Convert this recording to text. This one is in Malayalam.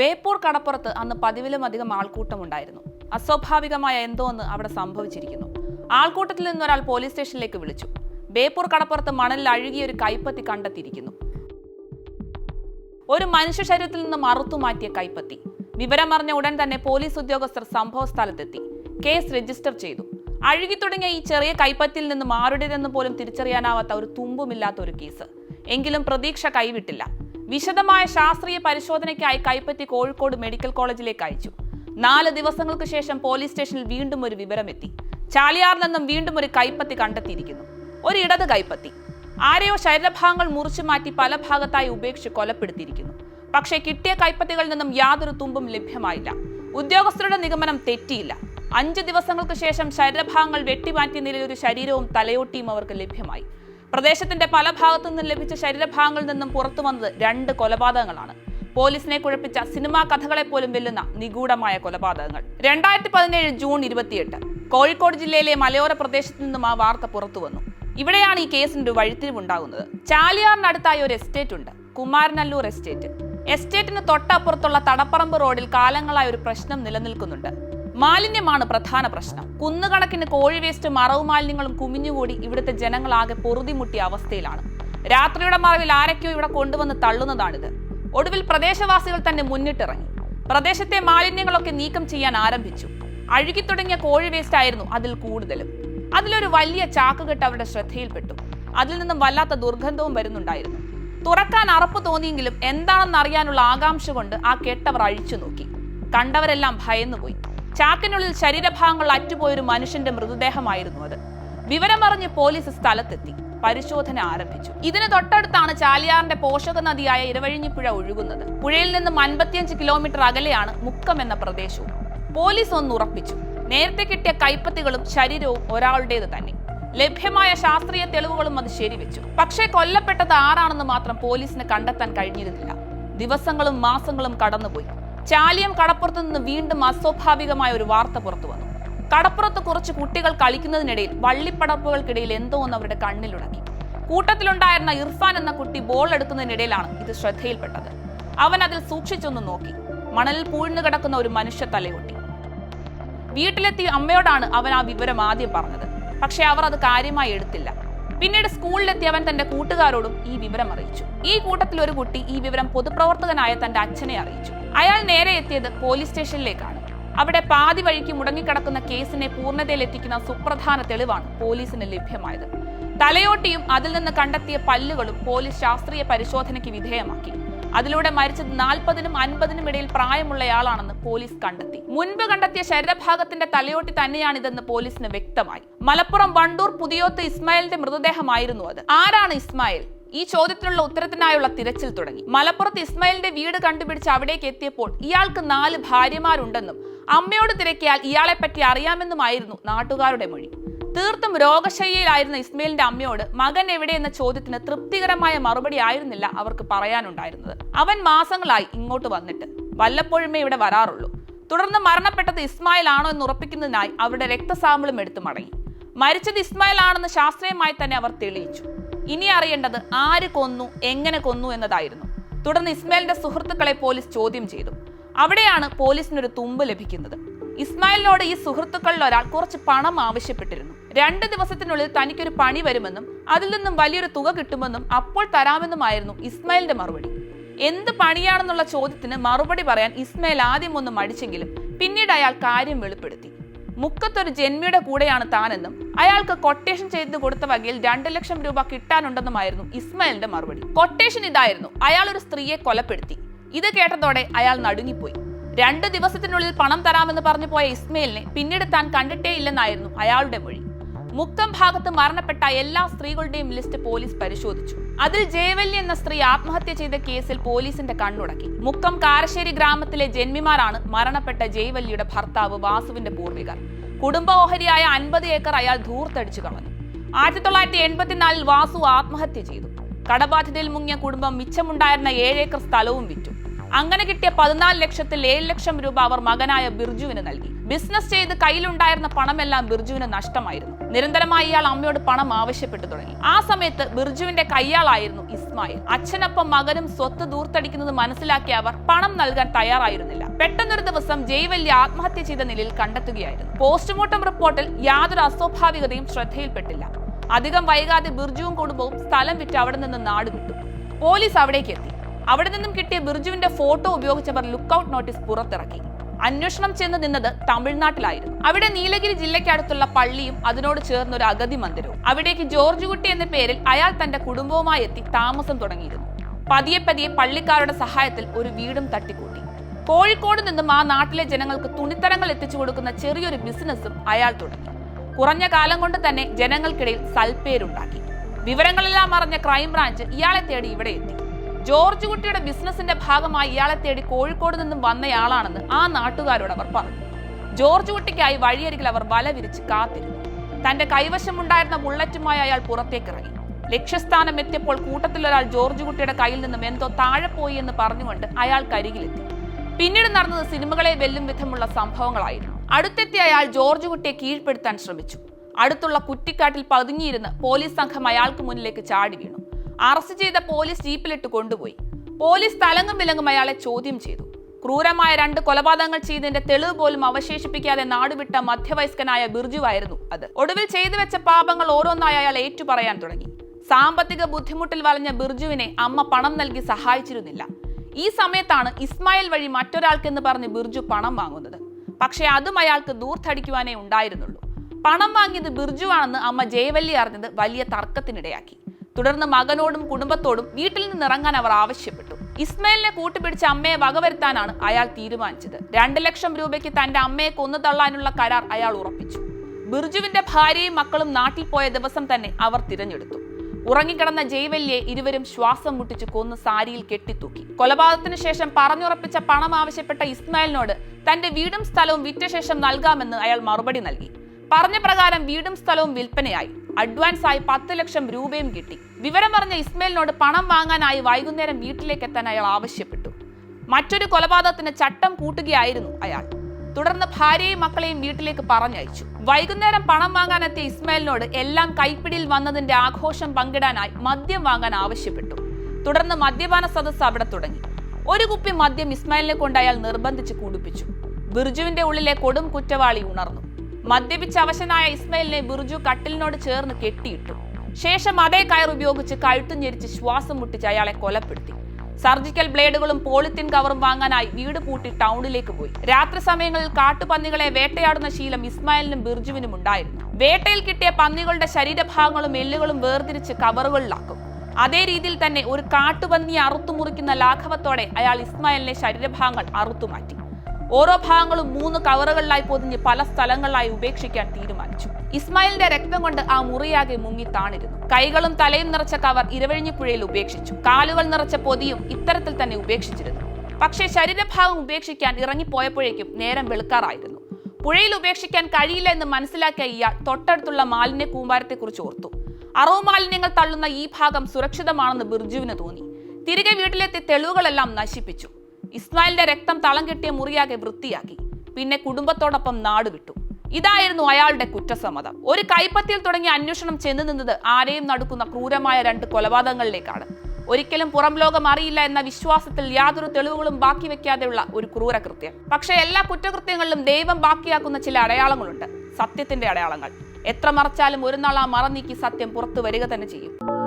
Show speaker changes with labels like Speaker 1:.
Speaker 1: ബേപ്പൂർ കടപ്പുറത്ത് അന്ന് പതിവിലും അധികം ആൾക്കൂട്ടമുണ്ടായിരുന്നു. അസ്വാഭാവികമായ എന്തോ ഒന്ന് അവിടെ സംഭവിച്ചിരിക്കുന്നു. ആൾക്കൂട്ടത്തിൽ നിന്നൊരാൾ പോലീസ് സ്റ്റേഷനിലേക്ക് വിളിച്ചു. ബേപ്പൂർ കടപ്പുറത്ത് മണലിൽ അഴുകിയ ഒരു കൈപ്പത്തി കണ്ടെത്തിയിരിക്കുന്നു. ഒരു മനുഷ്യ ശരീരത്തിൽ നിന്ന് മറുത്തു മാറ്റിയ കൈപ്പത്തി. വിവരമറിഞ്ഞ ഉടൻ തന്നെ പോലീസ് ഉദ്യോഗസ്ഥർ സംഭവ സ്ഥലത്തെത്തി. കേസ് രജിസ്റ്റർ ചെയ്തു. അഴുകി തുടങ്ങിയ ഈ ചെറിയ കൈപ്പത്തിയിൽ നിന്ന് ആരുടേതെന്ന് പോലും തിരിച്ചറിയാനാവാത്ത ഒരു തുമ്പുമില്ലാത്ത ഒരു കേസ്. എങ്കിലും പ്രതീക്ഷ കൈവിട്ടില്ല. വിശദമായ ശാസ്ത്രീയ പരിശോധനയ്ക്കായി കൈപ്പറ്റി കോഴിക്കോട് മെഡിക്കൽ കോളേജിലേക്ക് അയച്ചു. നാല് ദിവസങ്ങൾക്ക് ശേഷം പോലീസ് സ്റ്റേഷനിൽ വീണ്ടും ഒരു വിവരമെത്തി. ചാലിയാറിൽ നിന്നും വീണ്ടും ഒരു കൈപ്പത്തി കണ്ടെത്തിയിരിക്കുന്നു. ഒരു ഇടത് കൈപ്പത്തി. ആരെയോ ശരീരഭാഗങ്ങൾ മുറിച്ചു മാറ്റി പല ഭാഗത്തായി ഉപേക്ഷിച്ച് കൊലപ്പെടുത്തിയിരിക്കുന്നു. പക്ഷേ കിട്ടിയ കൈപ്പത്തികളിൽ നിന്നും യാതൊരു തുമ്പും ലഭ്യമായില്ല. ഉദ്യോഗസ്ഥരുടെ നിഗമനം തെറ്റിയില്ല. അഞ്ച് ദിവസങ്ങൾക്ക് ശേഷം ശരീരഭാഗങ്ങൾ വെട്ടിമാറ്റിയ നിലയിൽ ഒരു ശരീരവും തലയോട്ടിയും അവർക്ക് ലഭ്യമായി. പ്രദേശത്തിന്റെ പല ഭാഗത്തു നിന്നും ലഭിച്ച ശരീരഭാഗങ്ങളിൽ നിന്നും പുറത്തു വന്നത് രണ്ട് കൊലപാതകങ്ങളാണ്. പോലീസിനെ കുഴപ്പിച്ച സിനിമാ കഥകളെ പോലും വെല്ലുന്ന നിഗൂഢമായ കൊലപാതകങ്ങൾ. രണ്ടായിരത്തി പതിനേഴ് ജൂൺ ഇരുപത്തിയെട്ട് കോഴിക്കോട് ജില്ലയിലെ മലയോര പ്രദേശത്തു നിന്നും ആ വാർത്ത പുറത്തു വന്നു. ഇവിടെയാണ് ഈ കേസിന്റെ വഴിത്തിരിവുണ്ടാകുന്നത്. ചാലിയാറിനടുത്തായി ഒരു എസ്റ്റേറ്റ് ഉണ്ട് കുമാരനല്ലൂർ എസ്റ്റേറ്റ്. എസ്റ്റേറ്റിന് തൊട്ടപ്പുറത്തുള്ള തടപ്പറമ്പ് റോഡിൽ കാലങ്ങളായി ഒരു പ്രശ്നം നിലനിൽക്കുന്നുണ്ട്. മാലിന്യമാണ് പ്രധാന പ്രശ്നം. കുന്നുകണക്കിന് കോഴി വേസ്റ്റ് മറവ് മാലിന്യങ്ങളും കുമിഞ്ഞുകൂടി ഇവിടുത്തെ ജനങ്ങളാകെ പൊറുതിമുട്ടിയ അവസ്ഥയിലാണ്. രാത്രിയുടെ മറവിൽ ആരൊക്കെയോ ഇവിടെ കൊണ്ടുവന്ന് തള്ളുന്നതാണിത്. ഒടുവിൽ പ്രദേശവാസികൾ തന്നെ മുന്നിട്ടിറങ്ങി. പ്രദേശത്തെ മാലിന്യങ്ങളൊക്കെ നീക്കം ചെയ്യാൻ ആരംഭിച്ചു. അഴുകി തുടങ്ങിയ കോഴി വേസ്റ്റ് ആയിരുന്നു അതിൽ കൂടുതലും. അതിലൊരു വലിയ ചാക്കുകെട്ട് അവരുടെ ശ്രദ്ധയിൽപ്പെട്ടു. അതിൽ നിന്നും വല്ലാത്ത ദുർഗന്ധവും വരുന്നുണ്ടായിരുന്നു. തുറക്കാൻ അറപ്പ് തോന്നിയെങ്കിലും എന്താണെന്ന് അറിയാനുള്ള ആകാംക്ഷ കൊണ്ട് ആ കെട്ടവർ അഴിച്ചു നോക്കി. കണ്ടവരെല്ലാം ഭയന്നുപോയി. ചാക്കിനുള്ളിൽ ശരീരഭാഗങ്ങൾ അറ്റുപോയൊരു മനുഷ്യന്റെ മൃതദേഹമായിരുന്നു അത്. വിവരമറിഞ്ഞ് പോലീസ് സ്ഥലത്തെത്തി. പരിശോധന ആരംഭിച്ചു. ഇതിന് തൊട്ടടുത്താണ് ചാലിയാറിന്റെ പോഷക നദിയായ ഇരവഴിഞ്ഞിപ്പുഴ ഒഴുകുന്നത്. പുഴയിൽ നിന്ന് അൻപത്തിയഞ്ച് കിലോമീറ്റർ അകലെയാണ് മുക്കം എന്ന പ്രദേശവും. പോലീസ് ഒന്ന് ഉറപ്പിച്ചു. നേരത്തെ കിട്ടിയ കൈപ്പത്തികളും ശരീരവും ഒരാളുടേത് തന്നെ. ലഭ്യമായ ശാസ്ത്രീയ തെളിവുകളും അത് ശരിവെച്ചു. പക്ഷേ കൊല്ലപ്പെട്ടത് ആരാണെന്ന് മാത്രം പോലീസിന് കണ്ടെത്താൻ കഴിഞ്ഞിരുന്നില്ല. ദിവസങ്ങളും മാസങ്ങളും കടന്നുപോയി. ചാലിയം കടപ്പുറത്ത് നിന്ന് വീണ്ടും അസ്വാഭാവികമായ ഒരു വാർത്ത പുറത്തു വന്നു. കടപ്പുറത്ത് കുറച്ച് കുട്ടികൾ കളിക്കുന്നതിനിടയിൽ വള്ളിപ്പടപ്പുകൾക്കിടയിൽ എന്തോ ഒന്ന് അവരുടെ കണ്ണിലുടക്കി. കൂട്ടത്തിലുണ്ടായിരുന്ന ഇർഫാൻ എന്ന കുട്ടി ബോൾ എടുക്കുന്നതിനിടയിലാണ് ഇത് ശ്രദ്ധയിൽപ്പെട്ടത്. അവൻ അതിൽ സൂക്ഷിച്ചൊന്ന് നോക്കി. മണലിൽ പൂഴ്ന്നു കിടക്കുന്ന ഒരു മനുഷ്യ തലയൊട്ടി. വീട്ടിലെത്തിയ അമ്മയോടാണ് അവൻ ആ വിവരം ആദ്യം പറഞ്ഞത്. പക്ഷെ അവർ അത് കാര്യമായി എടുത്തില്ല. പിന്നീട് സ്കൂളിലെത്തി അവൻ തന്റെ കൂട്ടുകാരോടും ഈ വിവരം അറിയിച്ചു. ഈ കൂട്ടത്തിൽ ഒരു കുട്ടി ഈ വിവരം പൊതുപ്രവർത്തകനായ തന്റെ അച്ഛനെ അറിയിച്ചു. അയാൾ നേരെ എത്തിയത് പോലീസ് സ്റ്റേഷനിലേക്കാണ്. അവിടെ പാതി വഴിക്ക് മുടങ്ങിക്കിടക്കുന്ന കേസിനെ പൂർണതയിലെത്തിക്കുന്ന സുപ്രധാന തെളിവാണ് പോലീസിന് ലഭ്യമായത്. തലയോട്ടിയും അതിൽ നിന്ന് കണ്ടെത്തിയ പല്ലുകളും പോലീസ് ശാസ്ത്രീയ പരിശോധനയ്ക്ക് വിധേയമാക്കി. അതിലൂടെ മരിച്ചത് നാൽപ്പതിനും അൻപതിനും ഇടയിൽ പ്രായമുള്ളയാളാണെന്ന് പോലീസ് കണ്ടെത്തി. മുൻപ് കണ്ടെത്തിയ ശരീരഭാഗത്തിന്റെ തലയോട്ടി തന്നെയാണിതെന്ന് പോലീസിന് വ്യക്തമായി. മലപ്പുറം വണ്ടൂർ പുതിയോത്ത് ഇസ്മായിലിന്റെ മൃതദേഹമായിരുന്നു അത്. ആരാണ് ഇസ്മായിൽ? ഈ ചോദ്യത്തിനുള്ള ഉത്തരത്തിനായുള്ള തിരച്ചിൽ തുടങ്ങി. മലപ്പുറത്ത് ഇസ്മയിലിന്റെ വീട് കണ്ടുപിടിച്ച് അവിടേക്ക് എത്തിയപ്പോൾ ഇയാൾക്ക് നാല് ഭാര്യമാരുണ്ടെന്നും അമ്മയോട് തിരക്കിയാൽ ഇയാളെ പറ്റി അറിയാമെന്നുമായിരുന്നു നാട്ടുകാരുടെ മൊഴി. തീർത്തും രോഗശയ്യയിലായിരുന്ന ഇസ്മയിലിന്റെ അമ്മയോട് മകൻ എവിടെ എന്ന ചോദ്യത്തിന് തൃപ്തികരമായ മറുപടി ആയിരുന്നില്ല അവർക്ക് പറയാനുണ്ടായിരുന്നത്. അവൻ മാസങ്ങളായി ഇങ്ങോട്ട് വന്നിട്ട് വല്ലപ്പോഴുമേ ഇവിടെ വരാറുള്ളൂ. തുടർന്ന് മരണപ്പെട്ടത് ഇസ്മായിൽ ആണോ എന്ന് ഉറപ്പിക്കുന്നതിനായി അവരുടെ രക്തസാമ്പിളും എടുത്തു മടങ്ങി. മരിച്ചത് ഇസ്മായിൽ ആണെന്ന് ശാസ്ത്രീയമായി തന്നെ അവർ തെളിയിച്ചു. ഇനി അറിയേണ്ടത് ആര് കൊന്നു എങ്ങനെ കൊന്നു എന്നതായിരുന്നു. തുടർന്ന് ഇസ്മായിലിന്റെ സുഹൃത്തുക്കളെ പോലീസ് ചോദ്യം ചെയ്തു. അവിടെയാണ് പോലീസിനൊരു തുമ്പ് ലഭിക്കുന്നത്. ഇസ്മായിലിനോട് ഈ സുഹൃത്തുക്കളിൽ ഒരാൾ കുറച്ച് പണം ആവശ്യപ്പെട്ടിരുന്നു. രണ്ട് ദിവസത്തിനുള്ളിൽ തനിക്കൊരു പണി വരുമെന്നും അതിൽ നിന്നും വലിയൊരു തുക കിട്ടുമെന്നും അപ്പോൾ തരാമെന്നുമായിരുന്നു ഇസ്മായിലിന്റെ മറുപടി. എന്ത് പണിയാണെന്നുള്ള ചോദ്യത്തിന് മറുപടി പറയാൻ ഇസ്മായിൽ ആദ്യം ഒന്ന് മടിച്ചെങ്കിലും പിന്നീട് അയാൾ കാര്യം വെളിപ്പെടുത്തി. മുക്കത്തൊരു ജന്മിയുടെ കൂടെയാണ് താനെന്നും അയാൾക്ക് കൊട്ടേഷൻ ചെയ്ത് കൊടുത്ത വകയിൽ രണ്ട് ലക്ഷം രൂപ കിട്ടാനുണ്ടെന്നുമായിരുന്നു ഇസ്മായിലിന്റെ മറുപടി. കൊട്ടേഷൻ ഇതായിരുന്നു. അയാൾ ഒരു സ്ത്രീയെ കൊലപ്പെടുത്തി. ഇത് കേട്ടതോടെ അയാൾ നടുങ്ങിപ്പോയി. രണ്ട് ദിവസത്തിനുള്ളിൽ പണം തരാമെന്ന് പറഞ്ഞു പോയ ഇസ്മയിലിനെ പിന്നീട് താൻ കണ്ടിട്ടേ ഇല്ലെന്നായിരുന്നു അയാളുടെ മൊഴി. മുക്കം ഭാഗത്ത് മരണപ്പെട്ട എല്ലാ സ്ത്രീകളുടെയും ലിസ്റ്റ് പോലീസ് പരിശോധിച്ചു. അതിൽ ജയവല്ലി എന്ന സ്ത്രീ ആത്മഹത്യ ചെയ്ത കേസിൽ പോലീസിന്റെ കണ്ണുടക്കി. മുക്കം കാരശ്ശേരി ഗ്രാമത്തിലെ ജന്മിമാരാണ് മരണപ്പെട്ട ജയവല്ലിയുടെ ഭർത്താവ് വാസുവിന്റെ പൂർവികർ. കുടുംബ ഓഹരിയായ അൻപത് ഏക്കർ അയാൾ ധൂർത്തടിച്ചു കളഞ്ഞു. ആയിരത്തി തൊള്ളായിരത്തി എൺപത്തിനാലിൽ വാസു ആത്മഹത്യ ചെയ്തു. കടബാധ്യതയിൽ മുങ്ങിയ കുടുംബം മിച്ചമുണ്ടായിരുന്ന ഏഴേക്കർ സ്ഥലവും വിറ്റു. അങ്ങനെ കിട്ടിയ പതിനാല് ലക്ഷത്തിൽ ഏഴ് ലക്ഷം രൂപ അവർ മകനായ ബിർജുവിന് നൽകി. ബിസിനസ് ചെയ്ത് കയ്യിലുണ്ടായിരുന്ന പണമെല്ലാം ബിർജുവിന് നഷ്ടമായിരുന്നു. നിരന്തരമായി ഇയാൾ അമ്മയോട് പണം ആവശ്യപ്പെട്ടു തുടങ്ങി. ആ സമയത്ത് ബിർജുവിന്റെ കയ്യാളായിരുന്നു ഇസ്മായിൽ. അച്ഛനൊപ്പം മകനും സ്വത്ത് ദൂർത്തടിക്കുന്നത് മനസ്സിലാക്കിയ അവർ പണം നൽകാൻ തയ്യാറായിരുന്നില്ല. പെട്ടെന്നൊരു ദിവസം ജയ്വല്യ ആത്മഹത്യ ചെയ്ത നിലയിൽ കണ്ടെത്തുകയായിരുന്നു. പോസ്റ്റ്മോർട്ടം റിപ്പോർട്ടിൽ യാതൊരു അസ്വാഭാവികതയും ശ്രദ്ധയിൽപ്പെട്ടില്ല. അധികം വൈകാതെ ബിർജുവും കുടുംബവും സ്ഥലം വിറ്റ് അവിടെ നിന്ന് നാടുവിട്ടു പോലീസ് അവിടേക്ക് എത്തി. അവിടെ നിന്നും കിട്ടിയ ബിർജുവിന്റെ ഫോട്ടോ ഉപയോഗിച്ചവർ ലുക്കൌട്ട് നോട്ടീസ് പുറത്തിറക്കി. അന്വേഷണം ചെന്ന് നിന്നത് തമിഴ്നാട്ടിലായിരുന്നു. അവിടെ നീലഗിരി ജില്ലയ്ക്കടുത്തുള്ള പള്ളിയും അതിനോട് ചേർന്ന ഒരു അഗതി മന്ദിരവും. അവിടേക്ക് ജോർജ് കുട്ടി എന്ന പേരിൽ അയാൾ തന്റെ കുടുംബവുമായി എത്തി താമസം തുടങ്ങിയിരുന്നു. പതിയെ പതിയെ പള്ളിക്കാരുടെ സഹായത്തിൽ ഒരു വീടും തട്ടിക്കൂട്ടി. കോഴിക്കോട് നിന്നും ആ നാട്ടിലെ ജനങ്ങൾക്ക് തുണിത്തരങ്ങൾ എത്തിച്ചു കൊടുക്കുന്ന ചെറിയൊരു ബിസിനസ്സും അയാൾ തുടങ്ങി. കുറഞ്ഞ കാലം കൊണ്ട് തന്നെ ജനങ്ങൾക്കിടയിൽ സൽപ്പേരുണ്ടാക്കി. വിവരങ്ങളെല്ലാം അറിഞ്ഞ ക്രൈംബ്രാഞ്ച് ഇയാളെ തേടി ഇവിടെ എത്തി. ജോർജ് കുട്ടിയുടെ ബിസിനസിന്റെ ഭാഗമായി ഇയാളെ തേടി കോഴിക്കോട് നിന്നും വന്നയാളാണെന്ന് ആ നാട്ടുകാരോട് അവർ പറഞ്ഞു. ജോർജ് കുട്ടിക്കായി വഴിയരികിൽ അവർ വല വിരിച്ച് കാത്തിരുന്നു. തന്റെ കൈവശമുണ്ടായിരുന്ന ബുള്ളറ്റുമായി അയാൾ പുറത്തേക്കിറങ്ങി. ലക്ഷ്യസ്ഥാനം എത്തിയപ്പോൾ കൂട്ടത്തിൽ ഒരാൾ ജോർജ് കുട്ടിയുടെ കയ്യിൽ നിന്നും എന്തോ താഴെ പോയി എന്ന് പറഞ്ഞുകൊണ്ട് അയാൾ കരികിലെത്തി പിന്നീട് നടന്നത് സിനിമകളെ വെല്ലും വിധമുള്ള സംഭവങ്ങളായിരുന്നു. അടുത്തെത്തിയ അയാൾ ജോർജ് കുട്ടിയെ കീഴ്പ്പെടുത്താൻ ശ്രമിച്ചു. അടുത്തുള്ള കുറ്റിക്കാട്ടിൽ പതുങ്ങിയിരുന്ന് പോലീസ് സംഘം അയാൾക്ക് മുന്നിലേക്ക് ചാടി വീണു. അറസ്റ്റ് ചെയ്ത പോലീസ് ജീപ്പിലിട്ട് കൊണ്ടുപോയി. പോലീസ് തലങ്ങും വിലങ്ങും അയാളെ ചോദ്യം ചെയ്തു. ക്രൂരമായ രണ്ട് കൊലപാതകങ്ങൾ ചെയ്തതിന്റെ തെളിവ് പോലും അവശേഷിപ്പിക്കാതെ നാടുവിട്ട മധ്യവയസ്കനായ ബിർജുവായിരുന്നു അത്. ഒടുവിൽ ചെയ്തു വെച്ച പാപങ്ങൾ ഓരോന്നായി അയാൾ ഏറ്റുപറയാൻ തുടങ്ങി. സാമ്പത്തിക ബുദ്ധിമുട്ടിൽ വലഞ്ഞ ബിർജുവിനെ അമ്മ പണം നൽകി സഹായിച്ചിരുന്നില്ല. ഈ സമയത്താണ് ഇസ്മായിൽ വഴി മറ്റൊരാൾക്കെന്ന് പറഞ്ഞ് ബിർജു പണം വാങ്ങുന്നത്. പക്ഷേ അതും അയാൾക്ക് ദൂർത്തടിക്കുവാനേ ഉണ്ടായിരുന്നുള്ളൂ. പണം വാങ്ങിയത് ബിർജുവാണെന്ന് അമ്മ ജയവല്ലി അറിഞ്ഞത് വലിയ തർക്കത്തിനിടയാക്കി. തുടർന്ന് മകനോടും കുടുംബത്തോടും വീട്ടിൽ നിന്ന് ഇറങ്ങാൻ അവർ ആവശ്യപ്പെട്ടു. ഇസ്മയിലിനെ കൂട്ടുപിടിച്ച് അമ്മയെ വകവരുത്താനാണ് അയാൾ തീരുമാനിച്ചത്. രണ്ട് ലക്ഷം രൂപയ്ക്ക് തന്റെ അമ്മയെ കൊന്നു തള്ളാനുള്ള കരാർ അയാൾ ഉറപ്പിച്ചു. ബിർജുവിന്റെ ഭാര്യയും മക്കളും നാട്ടിൽ പോയ ദിവസം തന്നെ അവർ തിരഞ്ഞെടുത്തു. ഉറങ്ങിക്കിടന്ന ജയ്വല്യെ ഇരുവരും ശ്വാസം മുട്ടിച്ച് കൊന്ന് സാരിയിൽ കെട്ടിത്തൂക്കി. കൊലപാതകത്തിന് ശേഷം പറഞ്ഞുറപ്പിച്ച പണം ആവശ്യപ്പെട്ട ഇസ്മായിലിനോട് തന്റെ വീടും സ്ഥലവും വിറ്റ ശേഷം നൽകാമെന്ന് അയാൾ മറുപടി നൽകി. പറഞ്ഞ പ്രകാരം വീടും സ്ഥലവും വിൽപ്പനയായി. അഡ്വാൻസ് ആയി പത്ത് ലക്ഷം രൂപയും കിട്ടി. വിവരം പറഞ്ഞ ഇസ്മയിലിനോട് പണം വാങ്ങാനായി വൈകുന്നേരം വീട്ടിലേക്ക് എത്താൻ അയാൾ ആവശ്യപ്പെട്ടു. മറ്റൊരു കൊലപാതകത്തിന് ചട്ടം കൂട്ടുകയായിരുന്നു അയാൾ. തുടർന്ന് ഭാര്യയും മക്കളെയും വീട്ടിലേക്ക് പറഞ്ഞയച്ചു. വൈകുന്നേരം പണം വാങ്ങാനെത്തിയ ഇസ്മായിലിനോട് എല്ലാം കൈപ്പിടിയിൽ വന്നതിന്റെ ആഘോഷം പങ്കിടാനായി മദ്യം വാങ്ങാൻ ആവശ്യപ്പെട്ടു. തുടർന്ന് മദ്യപാന സദസ്സ് അവിടെ തുടങ്ങി. ഒരു കുപ്പി മദ്യം ഇസ്മായിലിനെ കൊണ്ട് അയാൾ നിർബന്ധിച്ച് കുടിപ്പിച്ചു. ബിർജുവിന്റെ ഉള്ളിലെ കൊടും കുറ്റവാളി ഉണർന്നു. മദ്യപിച്ച അവശനായ ഇസ്മയിലിനെ ബിർജു കട്ടിലിനോട് ചേർന്ന് കെട്ടിയിട്ടു. ശേഷം അതേ കയർ ഉപയോഗിച്ച് കഴുത്തു ഞെരിച്ച് ശ്വാസം മുട്ടിച്ച് അയാളെ കൊലപ്പെടുത്തി. സർജിക്കൽ ബ്ലേഡുകളും പോളിത്തീൻ കവറും വാങ്ങാനായി വീട് പൂട്ടി ടൗണിലേക്ക് പോയി. രാത്രി സമയങ്ങളിൽ കാട്ടുപന്നികളെ വേട്ടയാടുന്ന ശീലം ഇസ്മായിലിനും ബിർജുവിനും ഉണ്ടായിരുന്നു. വേട്ടയിൽ കിട്ടിയ പന്നികളുടെ ശരീരഭാഗങ്ങളും എല്ലുകളും വേർതിരിച്ച് കവറുകളിലാക്കും. അതേ രീതിയിൽ തന്നെ ഒരു കാട്ടുപന്നിയെ അറുത്തുമുറിക്കുന്ന ലാഘവത്തോടെ അയാൾ ഇസ്മായിലിനെ ശരീരഭാഗങ്ങൾ അറുത്തുമാറ്റി. ഓരോ ഭാഗങ്ങളും മൂന്ന് കവറുകളിലായി പൊതിഞ്ഞ് പല സ്ഥലങ്ങളിലായി ഉപേക്ഷിക്കാൻ തീരുമാനിച്ചു. ഇസ്മായിലിന്റെ രക്തം കൊണ്ട് ആ മുറിയാകെ മുങ്ങി താണിരുന്നു. കൈകളും തലയും നിറച്ച കവർ ഇരവഴിഞ്ഞിപ്പുഴയിൽ ഉപേക്ഷിച്ചു. കാലുകൾ നിറച്ച പൊതിയും ഇത്തരത്തിൽ തന്നെ ഉപേക്ഷിച്ചിരുന്നു. പക്ഷേ ശരീരഭാഗം ഉപേക്ഷിക്കാൻ ഇറങ്ങിപ്പോയപ്പോഴേക്കും നേരം വെളുക്കാറായിരുന്നു. പുഴയിൽ ഉപേക്ഷിക്കാൻ കഴിയില്ല എന്ന് മനസ്സിലാക്കിയ ഇയാൾ തൊട്ടടുത്തുള്ള മാലിന്യ കൂമ്പാരത്തെക്കുറിച്ച് ഓർത്തു. അറവ് മാലിന്യങ്ങൾ തള്ളുന്ന ഈ ഭാഗം സുരക്ഷിതമാണെന്ന് ബിർജുവിന് തോന്നി. തിരികെ വീട്ടിലെത്തി തെളിവുകളെല്ലാം നശിപ്പിച്ചു. ഇസ്മായിലിന്റെ രക്തം തളം കെട്ടിയ മുറിയാകെ വൃത്തിയാക്കി. പിന്നെ കുടുംബത്തോടൊപ്പം നാടുവിട്ടു ഇതായിരുന്നു അയാളുടെ കുറ്റസമ്മതം. ഒരു കൈപ്പത്തിയിൽ തുടങ്ങിയ അന്വേഷണം ചെന്നു നിന്നത് ആരെയും നടക്കുന്ന ക്രൂരമായ രണ്ട് കൊലപാതകങ്ങളിലേക്കാണ്. ഒരിക്കലും പുറം ലോകം അറിയില്ല എന്ന വിശ്വാസത്തിൽ യാതൊരു തെളിവുകളും ബാക്കി വെക്കാതെയുള്ള ഒരു ക്രൂരകൃത്യം. പക്ഷേ എല്ലാ കുറ്റകൃത്യങ്ങളിലും ദൈവം ബാക്കിയാക്കുന്ന ചില അടയാളങ്ങളുണ്ട്. സത്യത്തിന്റെ അടയാളങ്ങൾ. എത്ര മറച്ചാലും ഒരു നാൾ ആ മറ നീക്കി സത്യം പുറത്തു വരിക തന്നെ ചെയ്യും.